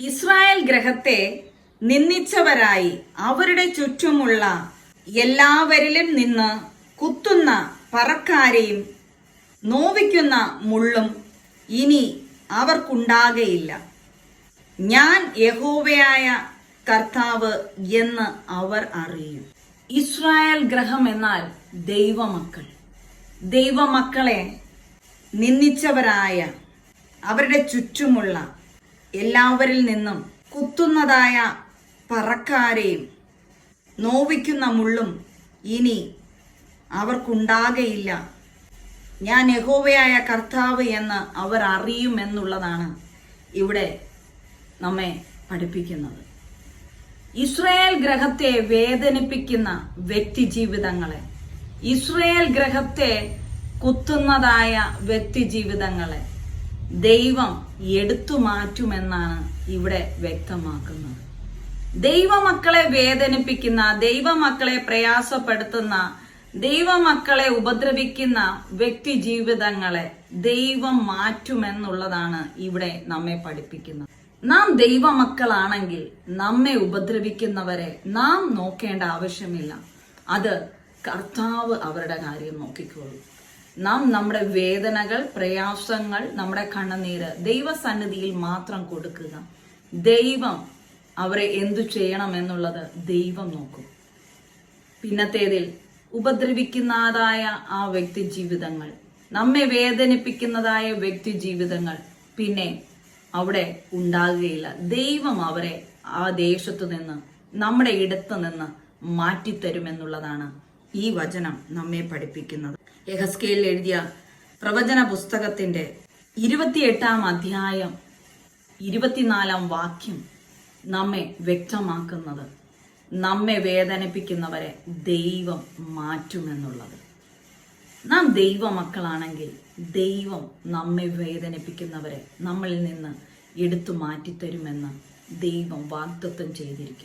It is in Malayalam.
ഇസ്രായേൽ ഗ്രഹത്തെ നിന്ദിച്ചവരായി അവരുടെ ചുറ്റുമുള്ള എല്ലാവരിലും നിന്ന് കുത്തുന്ന പറക്കാരെയും നോവിക്കുന്ന മുള്ളും ഇനി അവർക്കുണ്ടാകയില്ല. ഞാൻ യഹോവയായ കർത്താവ് എന്ന് അവർ അറിയും. ഇസ്രായേൽ ഗ്രഹം എന്നാൽ ദൈവമക്കൾ. ദൈവമക്കളെ നിന്ദിച്ചവരായ അവരുടെ ചുറ്റുമുള്ള എല്ലാവരിൽ നിന്നും കുത്തുന്നതായ പറക്കാരെയും നോവിക്കുന്ന മുള്ളും ഇനി അവർക്കുണ്ടാകയില്ല. ഞാൻ യഹോവയായ കർത്താവ് എന്ന് അവർ അറിയുമെന്നുള്ളതാണ് ഇവിടെ നമ്മെ പഠിപ്പിക്കുന്നത്. ഇസ്രയേൽ ഗ്രഹത്തെ വേദനിപ്പിക്കുന്ന വ്യക്തി ജീവിതങ്ങളെ ഇസ്രയേൽ ഗ്രഹത്തെ കുത്തുന്നതായ വ്യക്തി ജീവിതങ്ങളെ ദൈവം എടുത്തു മാറ്റുമെന്നാണ് ഇവിടെ വ്യക്തമാക്കുന്നത്. ദൈവമക്കളെ വേദനിപ്പിക്കുന്ന ദൈവമക്കളെ പ്രയാസപ്പെടുത്തുന്ന ദൈവമക്കളെ ഉപദ്രവിക്കുന്ന വ്യക്തി ജീവിതങ്ങളെ ദൈവം മാറ്റുമെന്നുള്ളതാണ് ഇവിടെ നമ്മെ പഠിപ്പിക്കുന്നത്. നാം ദൈവമക്കളാണെങ്കിൽ നമ്മെ ഉപദ്രവിക്കുന്നവരെ നാം നോക്കേണ്ട ആവശ്യമില്ല. അത് കർത്താവ് അവരുടെ കാര്യം നോക്കിക്കോളൂ. നാം നമ്മുടെ വേദനകൾ പ്രയാസങ്ങൾ നമ്മുടെ കണ്ണുനീര് ദൈവസന്നിധിയിൽ മാത്രം കൊടുക്കുക. ദൈവം അവരെ എന്തു ചെയ്യണം എന്നുള്ളത് ദൈവം നോക്കും. പിന്നത്തേതിൽ ഉപദ്രവിക്കുന്നതായ ആ വ്യക്തി ജീവിതങ്ങൾ നമ്മെ വേദനിപ്പിക്കുന്നതായ വ്യക്തി ജീവിതങ്ങൾ പിന്നെ അവിടെ ഉണ്ടാകുകയില്ല. ദൈവം അവരെ ആ ദേശത്തു നിന്ന് നമ്മുടെ ഇടത്തു നിന്ന് മാറ്റിത്തരുമെന്നുള്ളതാണ് ഈ വചനം നമ്മെ പഠിപ്പിക്കുന്നത്. യഹസ്കേൽ എഴുതിയ പ്രവചന പുസ്തകത്തിന്റെ ഇരുപത്തിയെട്ടാം അധ്യായം ഇരുപത്തിനാലാം വാക്യം നമ്മെ വ്യക്തമാക്കുന്നത്. നമ്മെ വേദനിപ്പിക്കുന്നവരെ ദൈവം മാറ്റുമെന്നുള്ളത്. നാം ദൈവ മക്കളാണെങ്കിൽ ദൈവം നമ്മെ വേദനിപ്പിക്കുന്നവരെ നമ്മളിൽ നിന്ന് എടുത്തു മാറ്റിത്തരുമെന്ന് ദൈവം വാഗ്ദത്വം ചെയ്തിരിക്കും